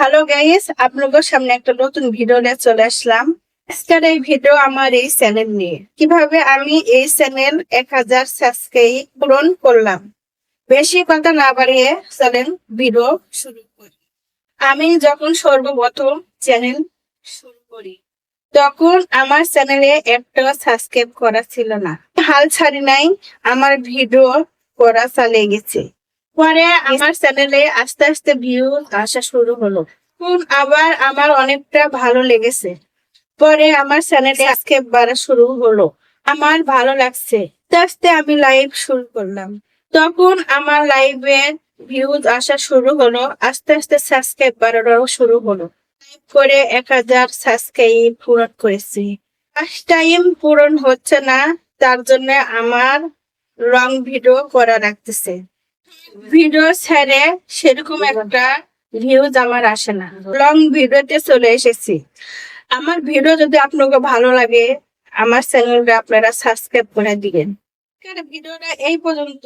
Hello guys আপনাদের সামনে একটা নতুন ভিডিও নিয়ে চলে আসলাম। আজকের এই ভিডিও আমার এই চ্যানেল নিয়ে। কীভাবে আমি এই চ্যানেল এক হাজার পূরণ করলাম? বেশি কথা না বাড়িয়ে চলেন ভিডিও শুরু করি। আমি যখন সর্বপ্রথম চ্যানেল শুরু করি, তখন আমার চ্যানেলে একটা সাবস্ক্রাইব করা ছিল না। হাল ছাড়ি নাই, আমার ভিডিও করা চালিয়ে গেছে। পরে আমার চ্যানেলে আস্তে আস্তে ভিউ আসা শুরু হলো। আবার আমার অনেকটা ভালো লেগেছে। পরে আমার চ্যানেলে আজকে বাড়া শুরু হলো। আমার ভালো লাগছে। আস্তে আস্তে আমি লাইভ শুরু করলাম। তখন আমার লাইভে ভিউজ আসা শুরু হলো। আস্তে আস্তে সাবস্ক্রাইব বাড়ানো শুরু হলো। করে এক হাজার সাবস্ক্রাইব পূরণ করেছি। ফার্স্ট টাইম পূরণ হচ্ছে না, তার জন্য আমার লং ভিডিও করা রাখতেছে ভিডিও ছেড়ে সেরকম একটা ভিউজ আমার আসে না। লং ভিডিওতে চলে এসেছি। আমার ভিডিও যদি আপনাকে ভালো লাগে, আমার চ্যানেলটা আপনারা সাবস্ক্রাইব করে দিবেন। ভিডিওটা এই পর্যন্ত।